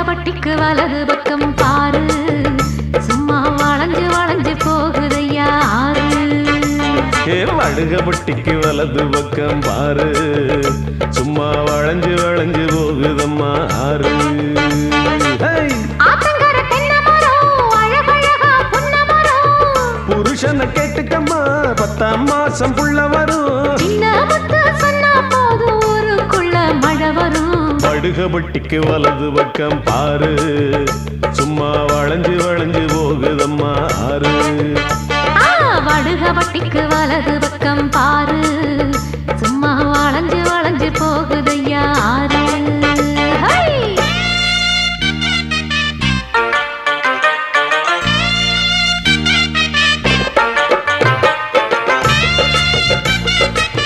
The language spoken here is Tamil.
வடுகபட்டிக்கு வலது பக்கம் பாரு. சும்மா வளைஞ்சு வளைஞ்சு போகுதையா வடுகப்பட்டிக்கு வலது பக்கம் பாரு. சும்மா வளைஞ்சு வளைஞ்சு போகுதம்மா ஆறு. புருஷனை கேட்டுக்கம்மா பத்தாம் மாசம் புள்ள வரும். படுகபட்டிக்கு வலது பக்கம் பாரு சும்மா வளைஞ்சு வளைஞ்சு போகுதம்மா ஆறு. ஆ, வடுகபட்டிக்கு வலது பக்கம் பாரு